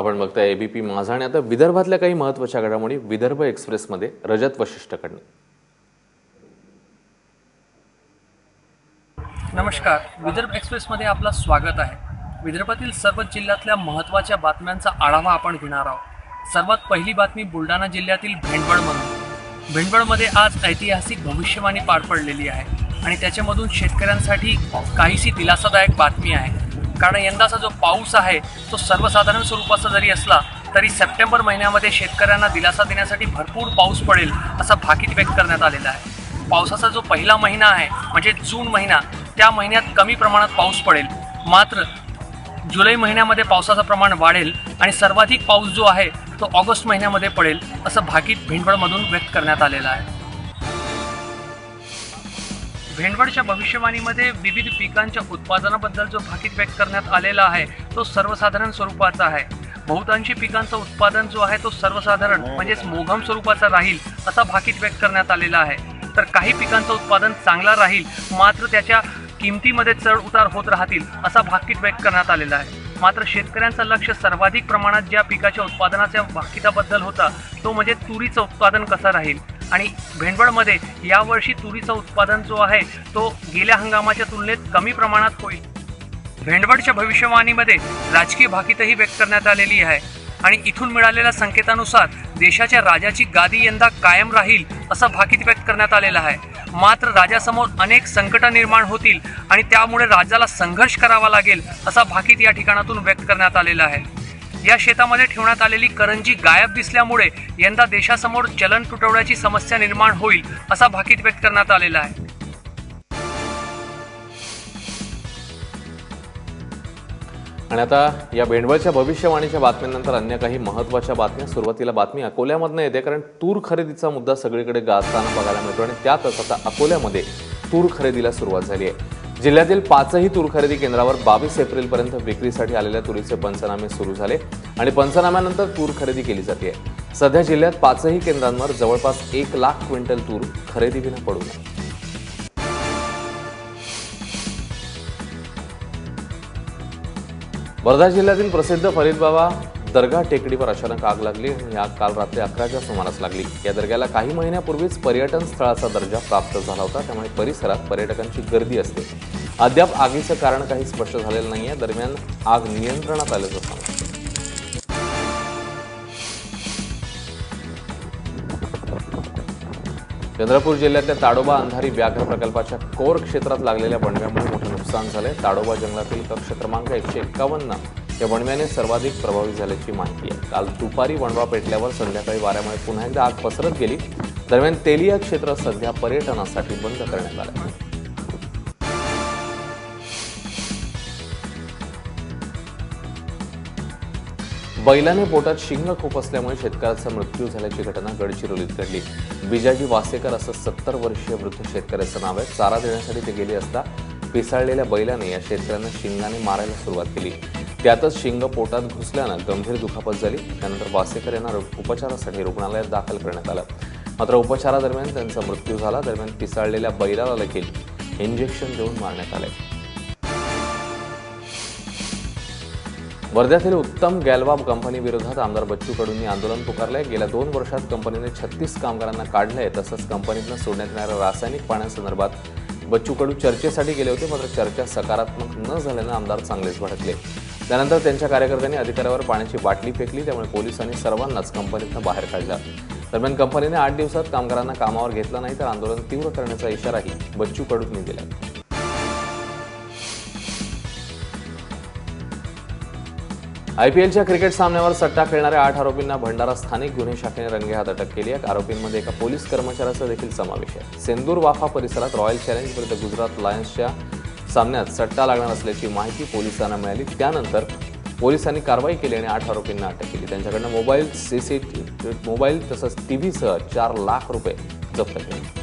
आपण बघताय एबीपी माझा आणि आता विदर्भातल्या काही महत्त्वाच्या घडामोडी विदर्भ एक्सप्रेसमध्ये रजत वशिष्ठकडनं. नमस्कार. विदर्भ एक्सप्रेसमध्ये आपलं स्वागत आहे. विदर्भातील सर्व जिल्ह्यातल्या महत्त्वाच्या बातम्यांचा आढावा आपण घेणार आहोत. सर्वात पहिली बातमी बुलढाणा जिल्ह्यातील भेंडवळमधून भेंडवळमध्ये आज ऐतिहासिक भविष्यवाणी पार पडलेली आहे आणि त्याच्यामधून शेतकऱ्यांसाठी काहीशी दिलासादायक बातमी आहे. कारण यंदाचा जो पाऊस आहे तो सर्वसाधारण स्वरूपाचा जरी असला तरी सप्टेंबर महिन्यामध्ये शेतकऱ्यांना दिलासा देण्यासाठी भरपूर पाऊस पडेल असा भाकीत व्यक्त करण्यात आलेला आहे. पावसाचा जो पहिला महिना आहे म्हणजे जून महिना त्या महिन्यात कमी प्रमाणात पाऊस पडेल. मात्र जुलै महिन्यामध्ये पावसाचं प्रमाण वाढेल आणि सर्वाधिक पाऊस जो आहे तो ऑगस्ट महिन्यामध्ये पडेल असं भाकीत भिंडवळमधून व्यक्त करण्यात आलेलं आहे. भेंडवडच्या भविष्यवाणीमध्ये विविध पिकांच्या उत्पादनाबद्दल जो भाकीत व्यक्त करण्यात आलेला आहे तो सर्वसाधारण स्वरूपाचा आहे. बहुतांशी पिकांचं उत्पादन जो आहे तो सर्वसाधारण म्हणजेच मोघम स्वरूपाचा राहील असा भाकीत व्यक्त करण्यात आलेला आहे. तर काही पिकांचं उत्पादन चांगला राहील मात्र त्याच्या किमतीमध्ये चढ उतार होत राहतील असा भाकीत व्यक्त करण्यात आलेला आहे. मात्र शेतकऱ्यांचं लक्ष सर्वाधिक प्रमाणात ज्या पिकाच्या उत्पादनाच्या भाकिताबद्दल होता तो म्हणजे तुरीचं उत्पादन कसं राहील? आणि भेंडवडमध्ये यावर्षी तुरीचं उत्पादन जो आहे तो गेल्या हंगामाच्या तुलनेत कमी प्रमाणात होईल. भेंडवडच्या भविष्यवाणीमध्ये राजकीय भाकीतही व्यक्त करण्यात आलेली आहे. आणि इथून मिळालेल्या संकेतानुसार देशाच्या राजाची गादी यंदा कायम राहील असं भाकीत व्यक्त करण्यात आलेलं आहे. मात्र राजासमोर अनेक संकट निर्माण होतील आणि त्यामुळे राजाला संघर्ष करावा लागेल असा भाकीत या ठिकाणातून व्यक्त करण्यात आलेला आहे. या शेतामध्ये ठेवण्यात आलेली करंजी गायब दिसल्यामुळे यंदा देशासमोर चलन तुटवड्याची समस्या निर्माण होईल असा भाकीत व्यक्त करण्यात आलेला आहे. आणि आता या भेंडवळच्या भविष्यवाणीच्या बातम्यांनंतर अन्य काही महत्त्वाच्या बातम्या. सुरुवातीला बातमी अकोल्यामधनं येते कारण तूर खरेदीचा मुद्दा सगळीकडे गाजताना बघायला मिळतो आणि त्यातच आता अकोल्यामध्ये तूर खरेदीला सुरुवात झाली आहे. जिल्ह्यातील पाचही तूर खरेदी केंद्रावर बावीस एप्रिलपर्यंत विक्रीसाठी आलेल्या तुरीचे पंचनामे सुरू झाले आणि पंचनाम्यानंतर तूर खरेदी केली जाते. सध्या जिल्ह्यात पाचही केंद्रांवर जवळपास एक लाख क्विंटल तूर खरेदी विना पडू नये. वर्धा जिल्ह्यातील प्रसिद्ध फरीदबाबा दर्गा टेकडीवर अचानक आग लागली आणि आग काल रात्री अकराच्या सुमारास लागली. या दर्ग्याला काही महिन्यापूर्वीच पर्यटन स्थळाचा दर्जा प्राप्त झाला होता त्यामुळे परिसरात पर्यटकांची गर्दी असते. अद्याप आगीचं कारण काही स्पष्ट झालेलं नाहीये. दरम्यान आग नियंत्रणात आल्याचं सांगतं चंद्रपूर जिल्ह्यातल्या ताडोबा अंधारी व्याघ्र प्रकल्पाच्या कोर क्षेत्रात लागलेल्या बणव्यामुळे मोठं नुकसान झालंय. ताडोबा जंगलातील कक्ष क्रमांक एकशे एक्कावन्न या बणव्याने सर्वाधिक प्रभावित झाल्याची माहिती आहे. काल दुपारी वणवा पेटल्यावर संध्याकाळी वाऱ्यामुळे पुन्हा एकदा आग पसरत गेली. दरम्यान तेलिया क्षेत्र सध्या पर्यटनासाठी बंद करण्यात आलं बैलाने पोटात शिंग खूप असल्यामुळे शेतकऱ्याचा मृत्यू झाल्याची घटना गडचिरोलीत घडली. बिजाजी वासेकर असं सत्तर वर्षीय वृद्ध शेतकऱ्याचं नाव आहे. चारा देण्यासाठी ते गेले असता पिसाळलेल्या बैलाने या शेतकऱ्यांना शिंगाने मारायला सुरुवात केली. त्यातच शिंग पोटात घुसल्यानं गंभीर दुखापत झाली. त्यानंतर वासेकर यांना उपचारासाठी रुग्णालयात दाखल करण्यात आलं. मात्र उपचारादरम्यान त्यांचा मृत्यू झाला. दरम्यान पिसाळलेल्या बैलाला देखील इंजेक्शन देऊन मारण्यात आले. वर्ध्यातील उत्तम गॅलवाब कंपनी विरोधात आमदार बच्चू कडूंनी आंदोलन पुकारलंय. गेल्या दोन वर्षात कंपनीने छत्तीस कामगारांना काढलंय. तसंच कंपनीतनं सोडण्यात येणाऱ्या रासायनिक पाण्यासंदर्भात बच्चू कडू चर्चेसाठी गेले होते मात्र चर्चा सकारात्मक न झाल्यानं आमदार चांगलेच भडकले. त्यानंतर त्यांच्या कार्यकर्त्यांनी अधिकाऱ्यावर पाण्याची बाटली फेकली त्यामुळे पोलिसांनी सर्वांनाच कंपनीतनं बाहेर काढलं. दरम्यान कंपनीने आठ दिवसात कामगारांना कामावर घेतलं नाही तर आंदोलन तीव्र करण्याचा इशाराही बच्चू कडूंनी दिला आयपीएलच्या क्रिकेट सामन्यावर सट्टा खेळणाऱ्या आठ आरोपींना भंडारा स्थानिक गुन्हे शाखेने रंगेहात अटक केली आहे. आरोपींमध्ये एका पोलीस कर्मचाऱ्याचा देखील समावेश आहे. सेंदूर वाफा परिसरात रॉयल चॅलेंज विरुद्ध गुजरात लायन्सच्या सामन्यात सट्टा लागणार असल्याची माहिती पोलिसांना मिळाली. त्यानंतर पोलिसांनी कारवाई केली आणि आठ आरोपींना अटक केली. त्यांच्याकडनं मोबाईल सीसीटीव्ही मोबाईल तसंच टीव्हीसह चार लाख रुपये जप्त केले.